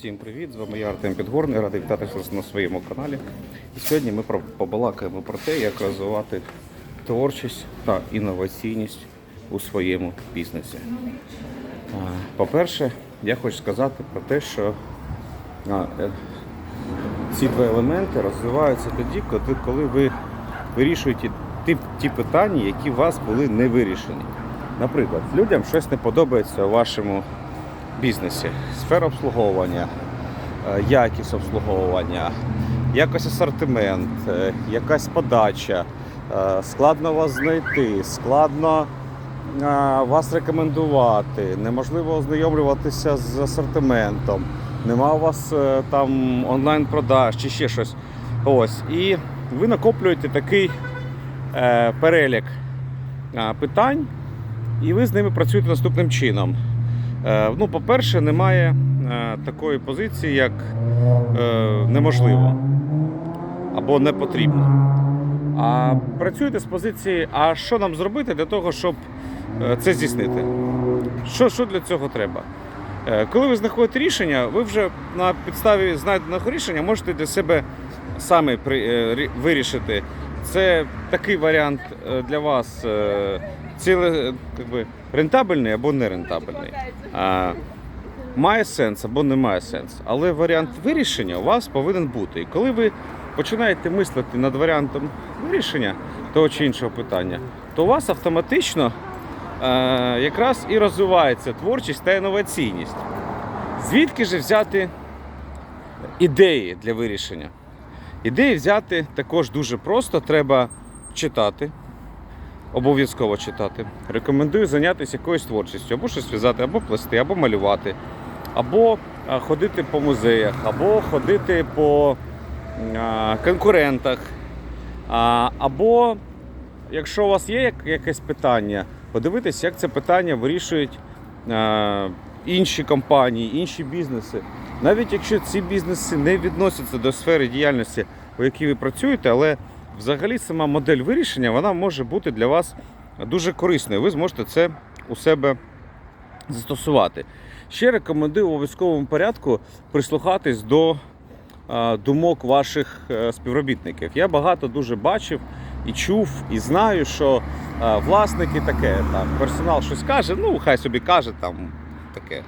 Всім привіт! З вами я Артем Підгорний, радий вітати вас на своєму каналі. І сьогодні ми побалакаємо про те, як розвивати творчість та інноваційність у своєму бізнесі. По-перше, я хочу сказати про те, що е, ці два елементи розвиваються тоді, коли- ви вирішуєте ті питання, які у вас були не вирішені. Наприклад, людям щось не подобається у вашому бізнесі, сфера обслуговування, е, якість обслуговування, якось асортимент, е, якась подача, е, складно вас знайти, складно вас рекомендувати, неможливо ознайомлюватися з асортиментом, нема у вас там онлайн-продаж чи ще щось. Ось. І ви накоплюєте такий перелік питань, і ви з ними працюєте наступним чином. Е, Ну, по-перше, немає е, такої позиції, як е, неможливо або не потрібно. А працюєте з позиції, а що нам зробити для того, щоб це здійснити? Що, що для цього треба? Коли ви знаходите рішення, ви вже на підставі знайденого рішення можете для себе самі вирішити. Це такий варіант для вас ціле, как би, рентабельний або не рентабельний. А, Має сенс або не має сенс. Але варіант вирішення у вас повинен бути. І коли ви починаєте мислити над варіантом вирішення того чи іншого питання, то у вас автоматично е, якраз і розвивається творчість та інноваційність. Звідки ж взяти ідеї для вирішення? Ідеї взяти також дуже просто. Треба читати, обов'язково читати. Рекомендую зайнятися якоюсь творчістю, або щось в'язати, або плести, або малювати, або ходити по музеях, або ходити по конкурентах, або якщо у вас є якесь питання, подивитися, як це питання вирішують інші компанії, інші бізнеси. Навіть якщо ці бізнеси не відносяться до сфери діяльності, у якій ви працюєте, але взагалі сама модель вирішення вона може бути для вас дуже корисною. Ви зможете це у себе застосувати. Ще рекомендую в обов'язковому порядку прислухатись до думок ваших е, співробітників. Я багато дуже бачив і чув, і знаю, що власники таке, там персонал щось каже, ну хай собі каже, там таке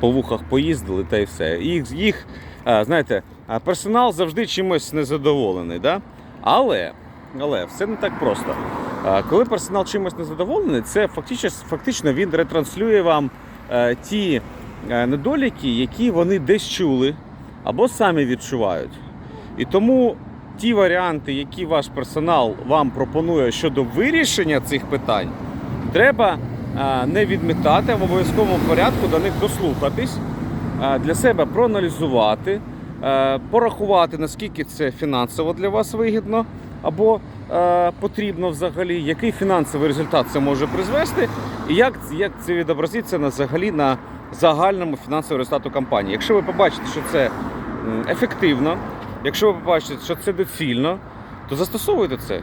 по вухах поїздили та й все. Їх, їх е, знаєте, персонал завжди чимось незадоволений. Да? Але, але все не так просто. Коли персонал чимось незадоволений, це фактично, фактично він ретранслює вам е, ті е, недоліки, які вони десь чули або самі відчувають. І тому ті варіанти, які ваш персонал вам пропонує щодо вирішення цих питань, треба е, не відмітати, а в обов'язковому порядку до них дослухатись, для себе проаналізувати, порахувати, наскільки це фінансово для вас вигідно або е, потрібно взагалі, який фінансовий результат це може призвести, і як, як це відобразиться на взагалі на загальному фінансовому результату компанії. Якщо ви побачите, що це ефективно, якщо ви побачите, що це доцільно, то застосовуйте це.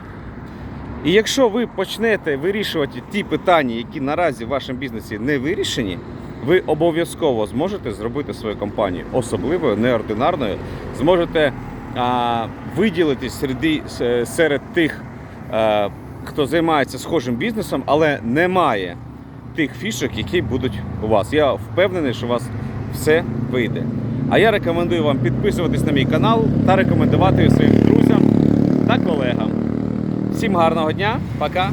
І якщо ви почнете вирішувати ті питання, які наразі в вашому бізнесі не вирішені, ви обов'язково зможете зробити свою компанію особливою, неординарною, зможете а, виділитись серед, серед тих, а, хто займається схожим бізнесом, але не має тих фішок, які будуть у вас. Я впевнений, що у вас все вийде. А я рекомендую вам підписуватись на мій канал та рекомендувати своїм друзям та колегам. Всім гарного дня, пока!